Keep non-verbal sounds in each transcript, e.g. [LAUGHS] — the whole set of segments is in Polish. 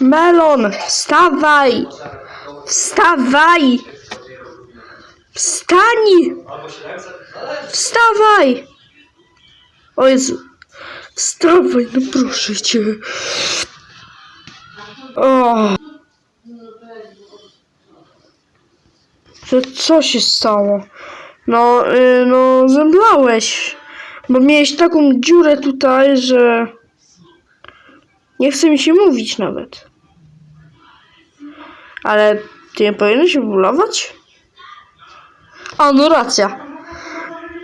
Melon, wstawaj! Wstawaj! Wstań! Wstawaj! O Jezu. Wstawaj, no proszę cię. O. Co się stało? No, y, no, zemdlałeś. Bo miałeś taką dziurę tutaj, że... Nie chce mi się mówić nawet. Ale ty nie powinieneś bólować? A, no racja.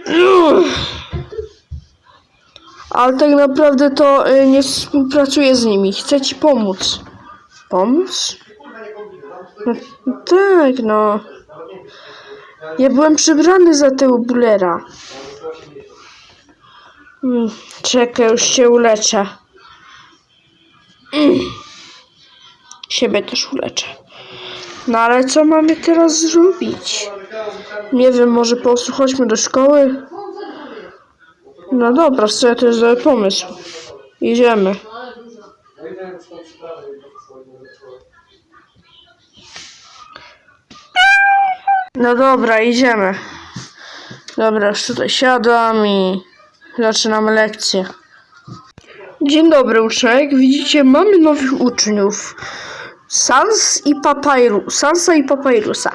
Uff. Ale tak naprawdę to y, nie współpracuję z nimi. Chcę ci pomóc. Pomóc? No, tak, no. Ja byłem przybrany za tego bulera. Mm, czekaj, już się uleczę. Mm. Siebie też uleczę. No ale co mamy teraz zrobić? Nie wiem, może po prostu chodźmy do szkoły? No dobra, sobie to jest dobry pomysł. Idziemy. No dobra, idziemy. Dobra, już tutaj siadam i zaczynamy lekcję. Dzień dobry, uczek. Widzicie, mamy nowych uczniów. Sans i Papairu. Sansa i Papairusa.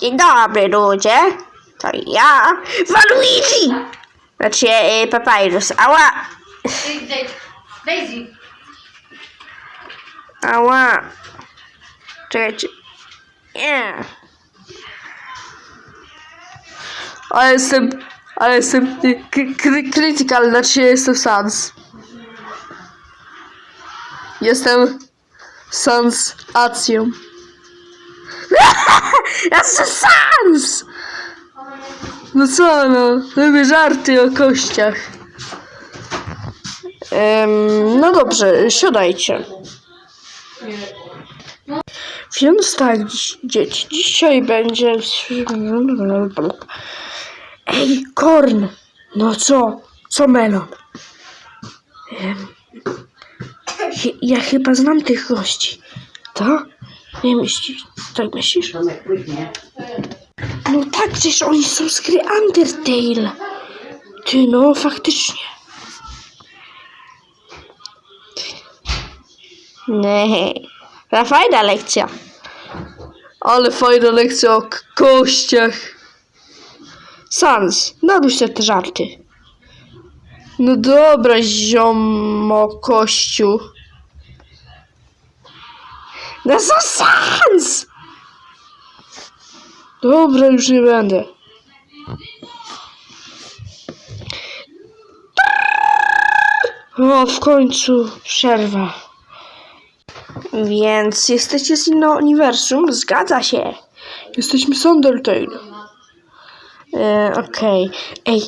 Dzień dobry ludzie, to ja, Waluigi! Znaczy e, Papyrus, ała, Daisy. ała. Czekajcie. Nie. Ale jestem, ale jestem k- k- critical, znaczy jestem Sans. Jestem Sans Acją. [LAUGHS] Jestem Sans! No co no, lubię żarty o kościach. No dobrze, siadajcie. Więc tak, dziś, dzieci, dzisiaj będzie... Ej, Korn! No co? Co melon? Chy- ja chyba znam tych gości. To? Nie myślisz? Tak myślisz? No tak, przecież oni są z gry Undertale. Ty, no faktycznie. Nie. To fajna lekcja. Ale fajna lekcja o kościach. Sans, naduś sobie te żarty. No dobra, ziomo kościu. No co Sans? Dobra, już nie będę. O, w końcu przerwa. Więc jesteście z innego uniwersum? Zgadza się. Jesteśmy z Undertale. E, Okej. Ej,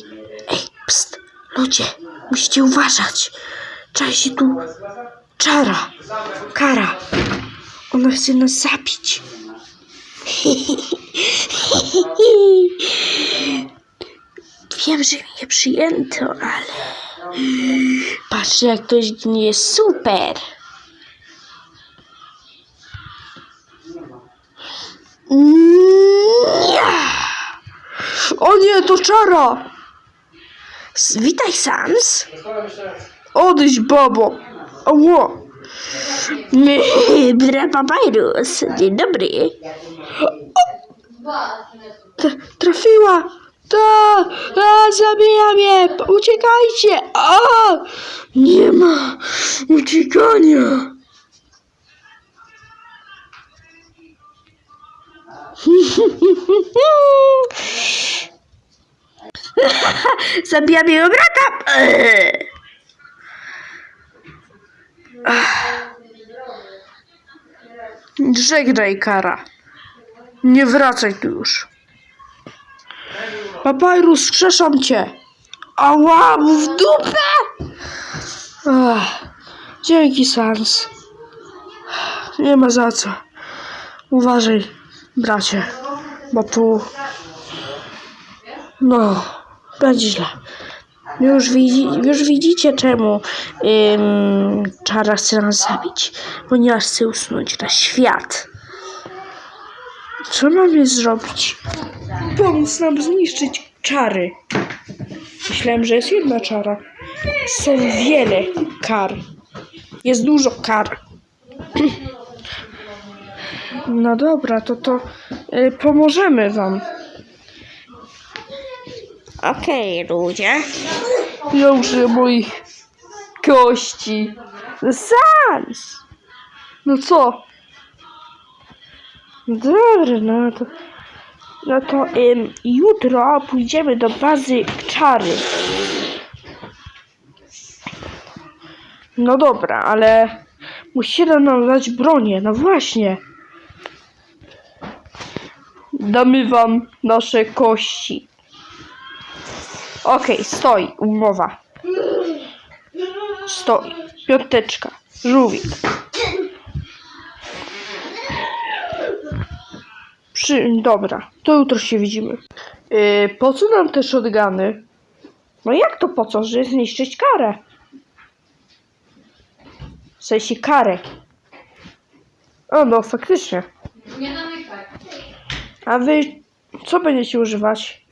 ej, pst, ludzie, musicie uważać. Trzeba się tu... Czara, kara. Ona chce nas zabić. [LAUGHS] Wiem, że mnie przyjęto, ale... Patrzcie, jak to jest super. Nie. O nie, to czara! Witaj, Sans. Odejdź, babo! Ło! Bra Papyrus. Dzień dobry. T- trafiła! Ta! A, zabija mnie! Uciekajcie! A! Nie ma uciekania! Zabijam jego brata. Żegnaj, kara. Nie wracaj tu już. Papyrus, skrzeszam cię! Ała, w dupę! Ach, dzięki, Sans. Nie ma za co. Uważaj, bracie, bo tu... No, będzie źle. Już, widzi, już widzicie, czemu ym, czara chce nas zabić. Ponieważ chce usunąć na świat. Co mamy zrobić? Pomóc nam zniszczyć czary. Myślałem, że jest jedna czara. Są wiele kar. Jest dużo kar. [CLEARS THROAT] No dobra, to to y, pomożemy wam. Okej, ludzie. Ja użyję moich kości. Sans! No co? Dobra, no to... No to ym, jutro pójdziemy do bazy czary. No dobra, ale musicie nam dać bronię, no właśnie. Damy wam nasze kości. Okej, stoi, umowa. Stoi. Piąteczka. Żółwik. Przy... Dobra, to jutro się widzimy. Yy, po co nam te shotguny? No jak to po co? Że zniszczyć karę. W sensie karę. O, no faktycznie. Nie namykaj. A wy co będziecie używać?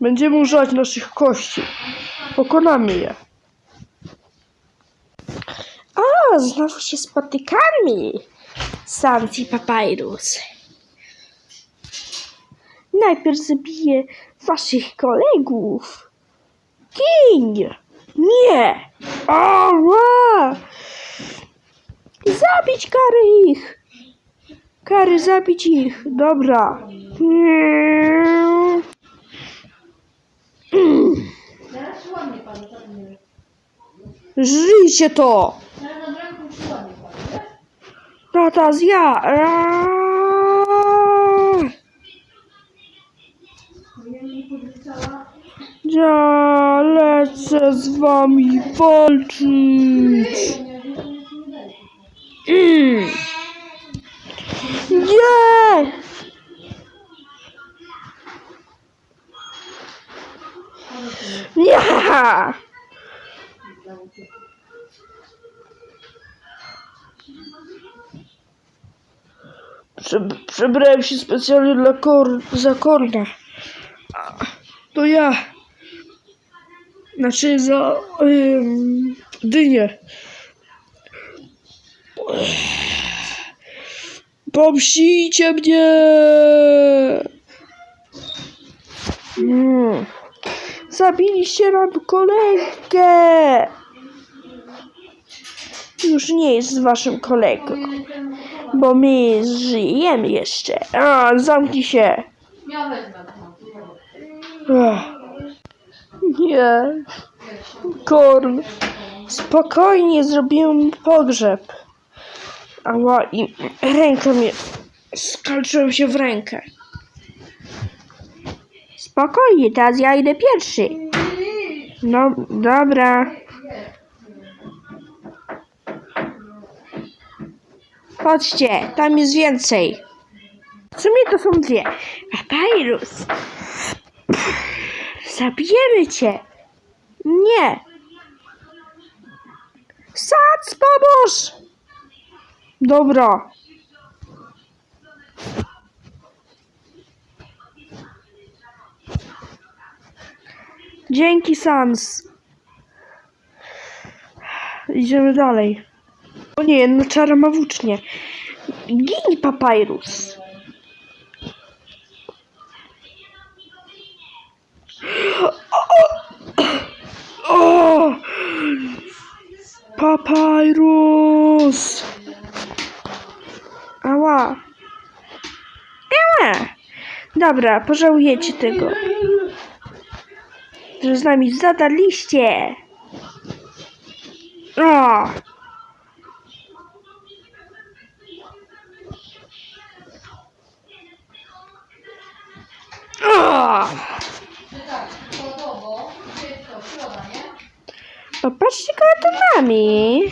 Będziemy używać naszych kości. Pokonamy je. O, znowu się spotykamy. Sans i Papyrus. Najpierw zabiję waszych kolegów. King! Nie! Ała! Zabić kary ich! Kary, zabić ich! Dobra. Nie. Teraz ładnie pan, tak nie. Żyjcie to! Tata z ja! Lecę z wami walczyć! Mm. Nie! Prze- przebrałem się specjalnie dla kor za korna. To ja. Znaczy za ym, dynię. Pomścicie mnie! Mm. Zabiliście nam kolegę! Już nie jest waszym kolegą, bo my żyjemy jeszcze. A, zamknij się! Nie. Korn. Spokojnie, zrobiłem pogrzeb. Ała, i rękę mnie... Skalczyłem się w rękę. Spokojnie, teraz ja idę pierwszy. No, dobra. Chodźcie, tam jest więcej. W sumie to są dwie. Papyrus. Zabijemy cię. Nie. Sac, pomóż! Dobra. Dzięki, Sans. Idziemy dalej. O nie, no czara ma włócznie. Gin, papyrus. O! Papyrus! Ała. Ała. Dobra, pożałujecie tego. Że z nami zadaliście. O! O! Popatrzcie, kogo to nami.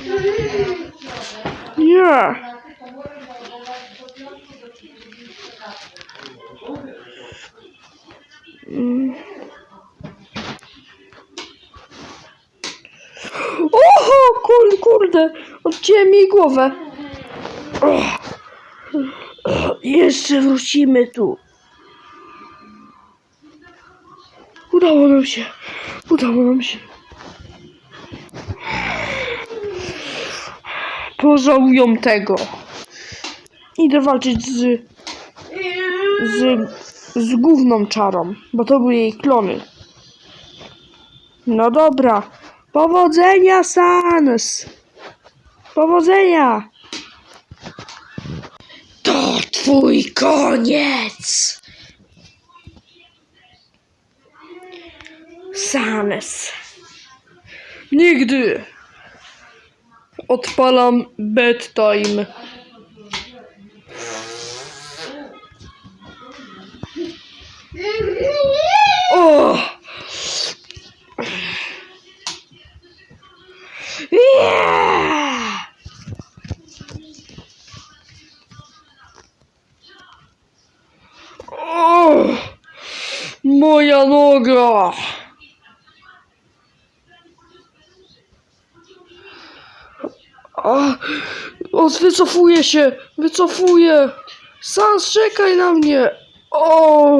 Nie. Mm. Kurde, odcięłem jej głowę. Och. Jeszcze wrócimy tu. Udało nam się. Udało nam się. Pożałują tego. Idę walczyć z... z... z główną czarą, bo to były jej klony. No dobra. Powodzenia, Sans! Powodzenia! To twój koniec! Sanes. Nigdy! Odpalam bedtime. O! O! Moja noga! A, o, wycofuję się! Wycofuję! Sans, czekaj na mnie! O!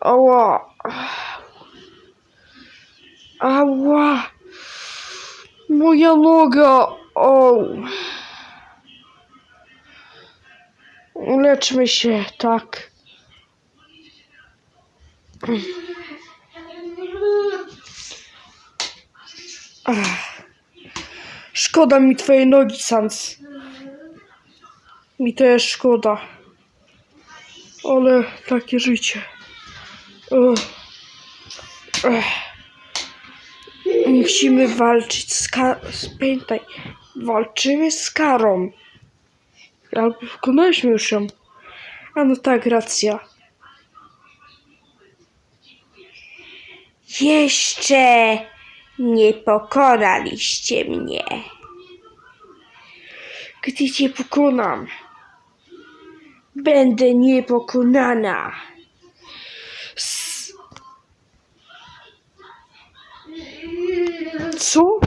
Ała! Ała! Moja noga! O! Uleczmy się, tak. Szkoda mi twojej nogi, Sans. Mi też szkoda. Ale takie życie. Ugh. Ech. Musimy walczyć z Ka... Pamiętaj, walczymy z karą. Albo pokonaliśmy już ją. A no tak, racja. Jeszcze nie pokonaliście mnie. Gdy cię pokonam, Będę niepokonana. Co?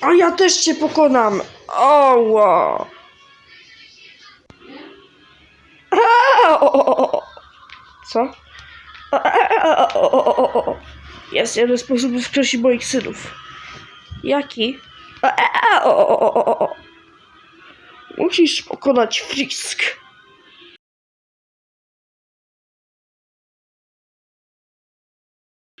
A ja też cię pokonam. Oła. A, o, o, o. Co? Jest jeden sposób wskrzesić moich synów. Jaki? A. Musisz pokonać Frisk.